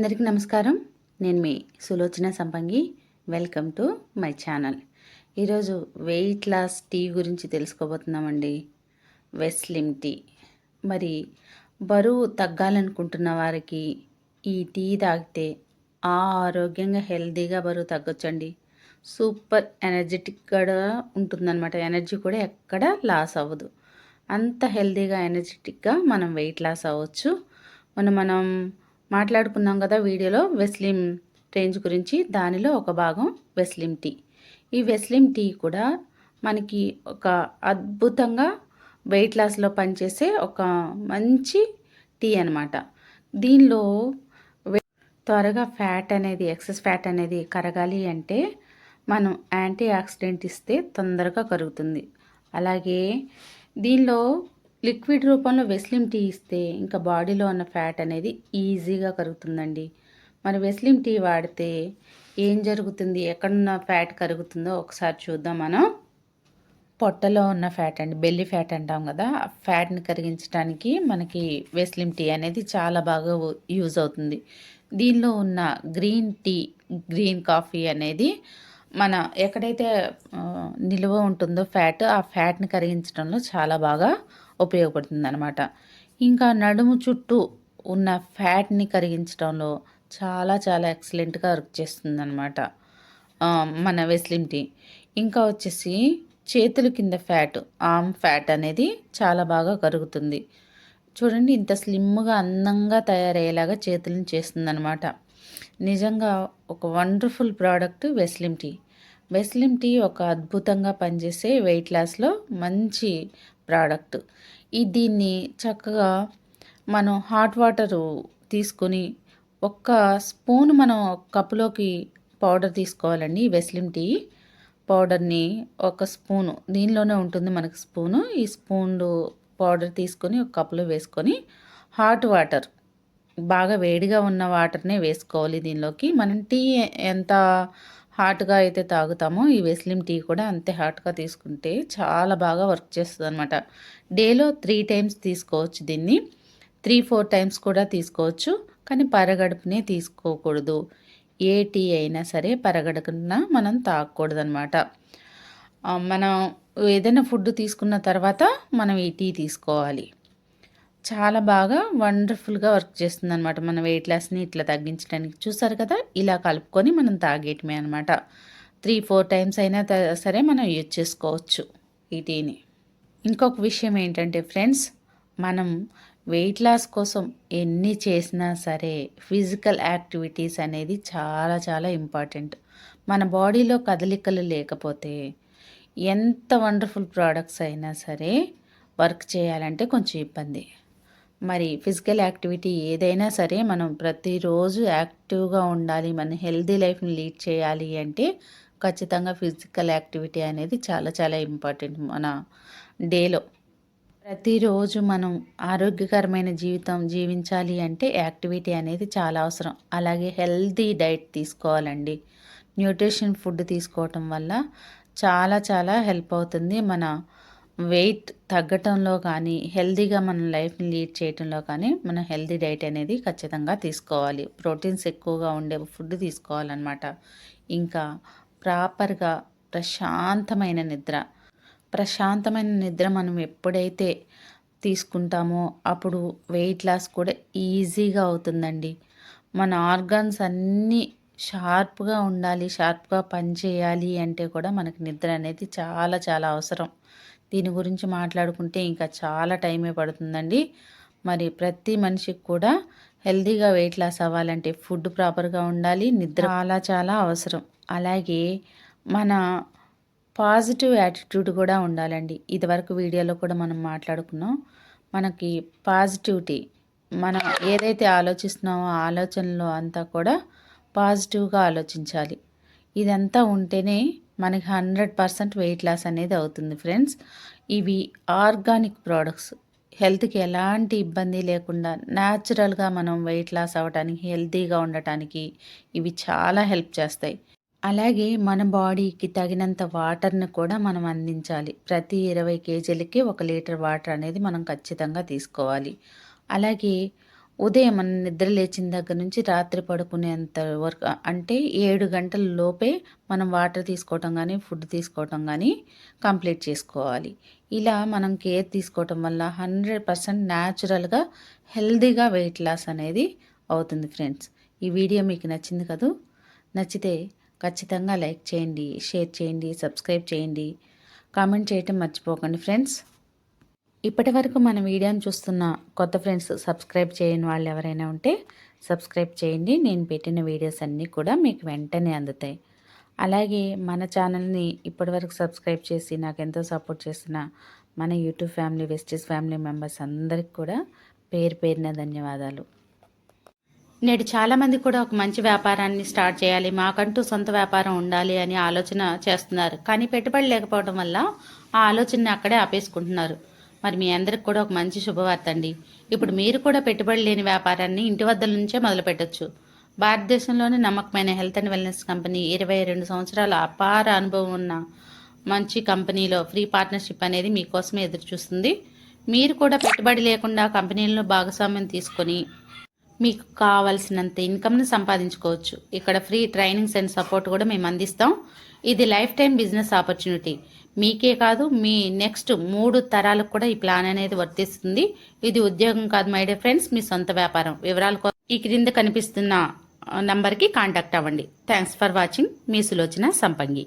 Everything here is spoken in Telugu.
అందరికీ నమస్కారం. నేను మీ Sulochana Sampangi. Welcome to my channel ఈరోజు వెయిట్ లాస్ టీ గురించి తెలుసుకోబోతున్నామండి. వెస్లిమ్ టీ మరి బరువు తగ్గాలనుకుంటున్న వారికి ఈ టీ తాగితే ఆ ఆరోగ్యంగా హెల్తీగా బరువు తగ్గొచ్చండి. సూపర్ ఎనర్జెటిక్గా ఉంటుందన్నమాట. ఎనర్జీ కూడా ఎక్కడ లాస్ అవ్వదు. అంత హెల్తీగా ఎనర్జెటిక్గా మనం వెయిట్ లాస్ అవ్వచ్చు. మనం మనం మాట్లాడుకున్నాం కదా వీడియోలో వెస్లిం రేంజ్ గురించి దానిలో ఒక భాగం వెస్లిం టీ. ఈ వెస్లిం టీ కూడా మనకి ఒక అద్భుతంగా వెయిట్ లాస్లో పనిచేసే ఒక మంచి టీ అనమాట దీనిలో త్వరగా ఫ్యాట్ అనేది ఎక్సెస్ ఫ్యాట్ అనేది కరగాలి అంటే మనం యాంటీ ఆక్సిడెంట్ ఇస్తే తొందరగా కరుగుతుంది. అలాగే దీనిలో లిక్విడ్ రూపంలో వెస్లిం టీ ఇస్తే ఇంకా బాడీలో ఉన్న ఫ్యాట్ అనేది ఈజీగా కరుగుతుందండి. మరి వెస్లిం టీ వాడితే ఏం జరుగుతుంది? ఎక్కడున్న ఫ్యాట్ కరుగుతుందో ఒకసారి చూద్దాం మనం. పొట్టలో ఉన్న ఫ్యాట్ అండి బెల్లి ఫ్యాట్ అంటాం కదా ఆ ఫ్యాట్ని కరిగించడానికి మనకి వెస్లిం టీ అనేది చాలా బాగా యూజ్ అవుతుంది. దీనిలో ఉన్న గ్రీన్ టీ గ్రీన్ కాఫీ అనేది మన ఎక్కడైతే నిల్వ ఉంటుందో ఫ్యాట్ ఆ ఫ్యాట్ని కరిగించడంలో చాలా బాగా ఉపయోగపడుతుంది అనమాట ఇంకా నడుము చుట్టూ ఉన్న ఫ్యాట్ని కరిగించడంలో చాలా చాలా ఎక్సలెంట్గా వర్క్ చేస్తుంది అనమాట మన వెస్లిమ్ టీ. ఇంకా వచ్చేసి చేతుల కింద ఫ్యాట్ ఆమ్ ఫ్యాట్ అనేది చాలా బాగా కరుగుతుంది. చూడండి ఇంత స్లిమ్గా అందంగా తయారయ్యేలాగా చేతులను చేస్తుందనమాట నిజంగా ఒక wonderful product Weslim tea. Weslim tea ఒక అద్భుతంగా పనిచేసే వెయిట్ లాస్లో మంచి ప్రోడక్ట్ ఈ దీన్ని చక్కగా మనం హాట్ వాటరు తీసుకొని ఒక్క స్పూన్ మనం కప్పులోకి పౌడర్ తీసుకోవాలండి. వెస్లిం టీ పౌడర్ని ఒక స్పూను దీనిలోనే ఉంటుంది మనకు స్పూను. ఈ స్పూన్ పౌడర్ తీసుకొని ఒక కప్పులో వేసుకొని హాట్ వాటర్ బాగా వేడిగా ఉన్న వాటర్నే వేసుకోవాలి దీనిలోకి. మనం టీ ఎంత హాట్గా అయితే తాగుతామో. ఈ వెస్లిం టీ కూడా అంతే హాట్గా తీసుకుంటే చాలా బాగా వర్క్ చేస్తుంది అనమాట డేలో త్రీ టైమ్స్ తీసుకోవచ్చు దీన్ని. త్రీ ఫోర్ టైమ్స్ కూడా తీసుకోవచ్చు. కానీ పరగడుపునే తీసుకోకూడదు. ఏ టీ అయినా సరే పరగడుపున మనం తాగకూడదు అనమాట మనం ఏదైనా ఫుడ్ తీసుకున్న తర్వాత మనం ఈ టీ తీసుకోవాలి. చాలా బాగా వండర్ఫుల్గా వర్క్ చేస్తుంది అనమాట మన వెయిట్ లాస్ని ఇట్లా తగ్గించడానికి. చూసారు కదా? ఇలా కలుపుకొని మనం తాగేయటమే అనమాట త్రీ ఫోర్ టైమ్స్ అయినా సరే మనం యూజ్ చేసుకోవచ్చు ఈ టీని. ఇంకొక విషయం ఏంటంటే ఫ్రెండ్స్ మనం వెయిట్ లాస్ కోసం ఎన్ని చేసినా సరే ఫిజికల్ యాక్టివిటీస్ అనేది చాలా చాలా ఇంపార్టెంట్. మన బాడీలో కదలికలు లేకపోతే ఎంత వండర్ఫుల్ ప్రోడక్ట్స్ అయినా సరే వర్క్ చేయాలంటే కొంచెం ఇబ్బంది. మరి ఫిజికల్ యాక్టివిటీ ఏదైనా సరే మనం ప్రతిరోజు యాక్టివ్గా ఉండాలి మన హెల్దీ లైఫ్ని లీడ్ చేయాలి అంటే ఖచ్చితంగా ఫిజికల్ యాక్టివిటీ అనేది చాలా చాలా ఇంపార్టెంట్ మన డేలో. ప్రతిరోజు మనం ఆరోగ్యకరమైన జీవితం జీవించాలి అంటే యాక్టివిటీ అనేది చాలా అవసరం. అలాగే హెల్దీ డైట్ తీసుకోవాలండి. న్యూట్రిషన్ ఫుడ్ తీసుకోవటం వల్ల చాలా చాలా హెల్ప్ అవుతుంది మన వెయిట్ తగ్గటంలో కానీ హెల్దీగా మన లైఫ్ని లీడ్ చేయటంలో కానీ మనం హెల్దీ డైట్ అనేది ఖచ్చితంగా తీసుకోవాలి. ప్రోటీన్స్ ఎక్కువగా ఉండే ఫుడ్ తీసుకోవాలన్నమాట. ఇంకా ప్రాపర్గా ప్రశాంతమైన నిద్ర. ప్రశాంతమైన నిద్ర మనం ఎప్పుడైతే తీసుకుంటామో అప్పుడు వెయిట్ లాస్ కూడా ఈజీగా అవుతుందండి. మన ఆర్గాన్స్ అన్నీ షార్ప్గా ఉండాలి షార్ప్గా పనిచేయాలి అంటే కూడా మనకు నిద్ర అనేది చాలా చాలా అవసరం. దీని గురించి మాట్లాడుకుంటే ఇంకా చాలా టైమే పడుతుందండి. మరి ప్రతి మనిషికి కూడా హెల్తీగా వెయిట్ లాస్ అవ్వాలంటే ఫుడ్ ప్రాపర్గా ఉండాలి నిద్ర చాలా చాలా అవసరం. అలాగే మన పాజిటివ్ యాటిట్యూడ్ కూడా ఉండాలండి. ఇదివరకు వీడియోలో కూడా మనం మాట్లాడుకున్నాం. మనకి పాజిటివిటీ మనం ఏదైతే ఆలోచిస్తున్నామో ఆలోచనలో అంతా కూడా పాజిటివ్గా ఆలోచించాలి. ఇదంతా ఉంటేనే మనకి హండ్రెడ్ పర్సెంట్ వెయిట్ లాస్ అనేది అవుతుంది ఫ్రెండ్స్. ఇవి ఆర్గానిక్ ప్రోడక్ట్స్. హెల్త్కి ఎలాంటి ఇబ్బంది లేకుండా న్యాచురల్గా మనం వెయిట్ లాస్ అవ్వడానికి హెల్తీగా ఉండటానికి ఇవి చాలా హెల్ప్ చేస్తాయి. అలాగే మన బాడీకి తగినంత వాటర్ని కూడా మనం అందించాలి. ప్రతి ఇరవై కేజీలకి ఒక లీటర్ వాటర్ అనేది మనం ఖచ్చితంగా తీసుకోవాలి. అలాగే ఉదయం మనం నిద్ర లేచిన దగ్గర నుంచి రాత్రి పడుకునేంత వరకు అంటే ఏడు గంటల లోపే మనం వాటర్ తీసుకోవటం కానీ ఫుడ్ తీసుకోవటం కానీ కంప్లీట్ చేసుకోవాలి. ఇలా మనం కేర్ తీసుకోవటం వల్ల హండ్రెడ్ పర్సెంట్ న్యాచురల్గా హెల్దీగా వెయిట్ లాస్ అనేది అవుతుంది ఫ్రెండ్స్. ఈ వీడియో మీకు నచ్చింది కదూ? నచ్చితే ఖచ్చితంగా లైక్ చేయండి షేర్ చేయండి సబ్స్క్రైబ్ చేయండి. కామెంట్ చేయటం మర్చిపోకండి ఫ్రెండ్స్. ఇప్పటి వరకు మన వీడియోని చూస్తున్న కొత్త ఫ్రెండ్స్ సబ్స్క్రైబ్ చేయని వాళ్ళు ఎవరైనా ఉంటే సబ్స్క్రైబ్ చేయండి. నేను పెట్టిన వీడియోస్ అన్నీ కూడా మీకు వెంటనే అందుతాయి. అలాగే మన ఛానల్ని ఇప్పటివరకు సబ్స్క్రైబ్ చేసి నాకు ఎంతో సపోర్ట్ చేసిన మన యూట్యూబ్ ఫ్యామిలీ వెస్టీస్ ఫ్యామిలీ మెంబర్స్ అందరికి కూడా పేరు పేరిన ధన్యవాదాలు. నేడు చాలామంది కూడా ఒక మంచి వ్యాపారాన్ని స్టార్ట్ చేయాలి మాకంటూ సొంత వ్యాపారం ఉండాలి అని ఆలోచన చేస్తున్నారు. కానీ పెట్టుబడి లేకపోవడం వల్ల ఆ ఆలోచనని అక్కడే ఆపేసుకుంటున్నారు. మరి మీ అందరికి కూడా ఒక మంచి శుభవార్త అండి. ఇప్పుడు మీరు కూడా పెట్టుబడి లేని వ్యాపారాన్ని ఇంటి వద్ద నుంచే మొదలు పెట్టొచ్చు భారతదేశంలోని నమ్మకమైన హెల్త్ అండ్ వెల్నెస్ కంపెనీ ఇరవై రెండు సంవత్సరాల అపార అనుభవం ఉన్న మంచి కంపెనీలో ఫ్రీ పార్ట్నర్షిప్ అనేది మీకోసమే ఎదురు చూస్తుంది మీరు కూడా పెట్టుబడి లేకుండా కంపెనీలను భాగస్వామ్యం తీసుకొని మీకు కావలసినంత ఇన్కమ్ని సంపాదించుకోవచ్చు. ఇక్కడ ఫ్రీ ట్రైనింగ్స్ అండ్ సపోర్ట్ కూడా మేము అందిస్తాం. ఇది లైఫ్ టైం బిజినెస్ ఆపర్చునిటీ. మీకే కాదు మీ నెక్స్ట్ మూడు తరాలకు కూడా ఈ ప్లాన్ అనేది వర్తిస్తుంది. ఇది ఉద్యోగం కాదు మై డియర్ ఫ్రెండ్స్ మీ సొంత వ్యాపారం. వివరాల కోసం ఈ క్రింద కనిపిస్తున్న నంబర్కి కాంటాక్ట్ అవ్వండి. Thanks for watching. మీ సులోచన సంపంగి.